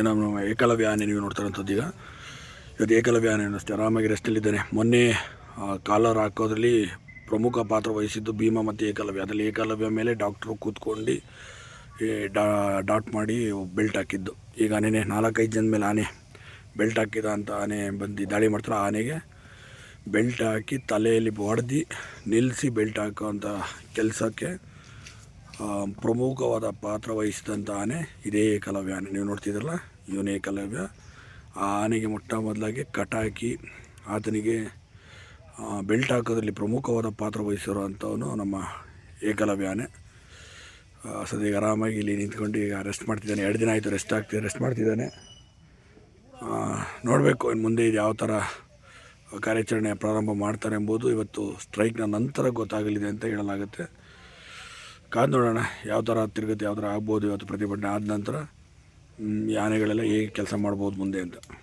ಏನೋ ಏಕಲವ್ಯ ಆನೆ ನೀವು ನೋಡ್ತಾರಂಥದ್ದು ಈಗ. ಇವತ್ತು ಏಕಲವ್ಯ ಆನೆ ಅಷ್ಟೇ ಆರಾಮಾಗಿ ರೆಸ್ಟಲ್ಲಿದ್ದಾನೆ ಮೊನ್ನೆ ಕಾಲರ್ ಹಾಕೋದ್ರಲ್ಲಿ ಪ್ರಮುಖ ಪಾತ್ರ ವಹಿಸಿದ್ದು ಭೀಮ ಮತ್ತು ಏಕಲವ್ಯ. ಅದರಲ್ಲಿ ಏಕಲವ್ಯ ಮೇಲೆ ಡಾಕ್ಟ್ರು ಕೂತ್ಕೊಂಡು ಡಾಟ್ ಮಾಡಿ ಬೆಲ್ಟ್ ಹಾಕಿದ್ದು. ಈಗ ಆನೆನೇ, ನಾಲ್ಕೈದು ಜನ ಮೇಲೆ ಆನೆ ಬೆಲ್ಟ್ ಹಾಕಿದ ಅಂತ ಆನೆ ಬಂದು ದಾಳಿ ಮಾಡ್ತಾರೆ. ಆನೆಗೆ ಬೆಲ್ಟ್ ಹಾಕಿ ತಲೆಯಲ್ಲಿ ಹೊಡೆದು ನಿಲ್ಲಿಸಿ ಬೆಲ್ಟ್ ಹಾಕೋವಂಥ ಕೆಲಸಕ್ಕೆ ಪ್ರಮುಖವಾದ ಪಾತ್ರ ವಹಿಸಿದಂಥ ಆನೆ ಇದೇ ಏಕಲವ್ಯ. ಆನೆ ನೀವು ನೋಡ್ತಿದ್ರಲ್ಲ ಇವನೇ ಏಕಲವ್ಯ. ಆ ಆನೆಗೆ ಮೊಟ್ಟ ಮೊದಲಾಗಿ ಕಟಾಕಿ, ಆತನಿಗೆ ಬೆಲ್ಟ್ ಹಾಕೋದ್ರಲ್ಲಿ ಪ್ರಮುಖವಾದ ಪಾತ್ರ ವಹಿಸಿರುವಂಥವನು ನಮ್ಮ ಏಕಲವ್ಯ ಆನೆ. ಸದ್ಯಗ ಆರಾಮಾಗಿ ಇಲ್ಲಿ ನಿಂತ್ಕೊಂಡು ಈಗ ರೆಸ್ಟ್ ಮಾಡ್ತಿದ್ದಾನೆ. ಎರಡು ದಿನ ಆಯಿತು ರೆಸ್ಟ್ ಆಗ್ತಿದೆ ರೆಸ್ಟ್ ಮಾಡ್ತಿದ್ದಾನೆ. ನೋಡಬೇಕು ಇನ್ನು ಮುಂದೆ ಇದು ಯಾವ ಥರ ಕಾರ್ಯಾಚರಣೆ ಪ್ರಾರಂಭ ಮಾಡ್ತಾರೆ ಎಂಬುದು ಇವತ್ತು ಸ್ಟ್ರೈಕ್ನ ನಂತರ ಗೊತ್ತಾಗಲಿದೆ ಅಂತ ಹೇಳಲಾಗುತ್ತೆ. ಕಾದು ನೋಡೋಣ ಯಾವ ಥರ ತಿರುಗುತ್ತೆ ಯಾವ ಥರ ಆಗ್ಬೋದು ಇವತ್ತು ಪ್ರತಿಭಟನೆ ಆದ ನಂತರ ಯಾನೆಗಳೆಲ್ಲ ಆನೆಗಳೆಲ್ಲ ಹೇಗೆ ಕೆಲಸ ಮಾಡ್ಬೋದು ಮುಂದೆ ಅಂತ.